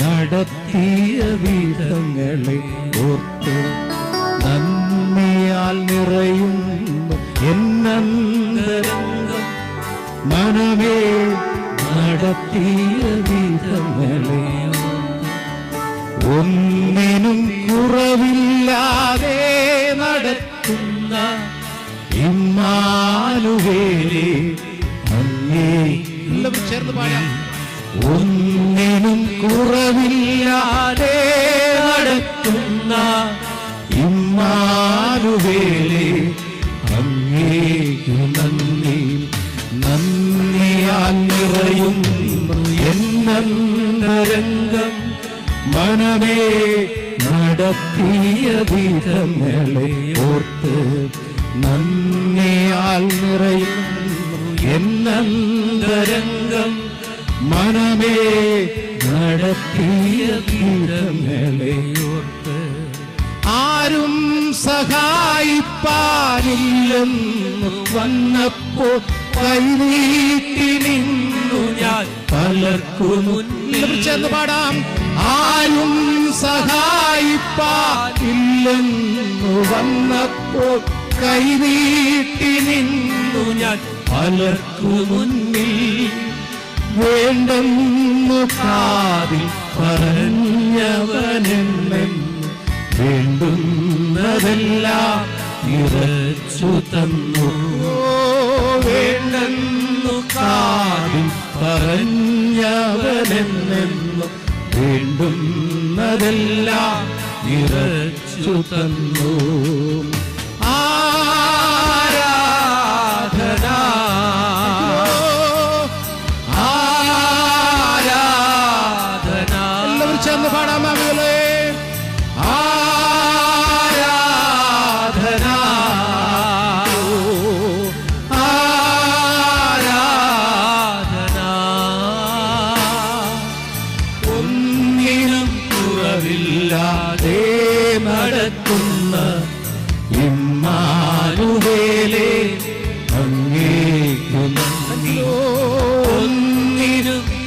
നടത്തിയ വിധങ്ങളെ ഓർത്ത് നന്ദിയാൽ നിറയും എന്നന്തരംഗം മനമേ നടത്തിയ വിധങ്ങളെ ഒന്നിനും കുറവില്ലാതെ നടത്തുന്ന ഇമ്മാനുവേലേ അങ്ങേ എല്ലാവരും ചേർന്ന് പാടാം. ഒന്നിനും കുറവില്ലാതെ നടത്തുന്ന ഇമ്മാനുവേലേ അങ്ങേക്കു നന്ദി. നന്ദിയാൽ നിറയുന്നു എന്നരംഗം മനമേ നടത്തിയ വിധങ്ങളെ ഓർത്ത് നന്ദിയാൽ നിറയുന്നു എന്നന്തരംഗം മനമേ നടത്തിയ വിധങ്ങളെ ആരും സഹായിപ്പാനില്ലെന്ന് വന്നപ്പോൾ കൈനീട്ടി നിന്നു ഞാൻ. പലർക്കു ചെന്ന് പാടാം. ആരും സഹായിപ്പാനില്ലെന്നു വന്നപ്പോൾ കൈനീട്ടി നിന്നു ഞാൻ. പലർക്കു മുന്നിൽ വേണ്ടെന്നു കാതിൽ പറഞ്ഞവനെന്നെന്ന് വേണ്ടുന്നതെല്ലാം നിറച്ചു തന്നു. വേണ്ടെന്നു കാതിൽ പറഞ്ഞവനെന്നെന്നു വേണ്ടുന്നതെല്ലാം നിറച്ചു തന്നു. കുറവില്ലാതെ നടക്കുന്ന ഇമ്മാനുവേലേ അങ്ങേക്കു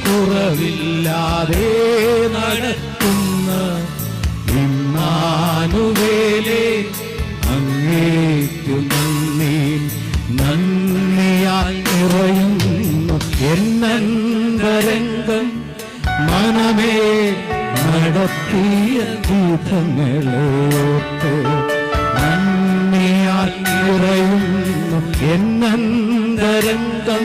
കുറവില്ലാതെ നടക്കുന്ന ഇമ്മാനുവേലേ അങ്ങേക്കു നന്ദി. നന്ദിയായി എന്നന്തരംഗം മനമേ നടത്തിയ ഗീതങ്ങളോട്ട് നന്ദിയാൽ എന്നന്തരംഗം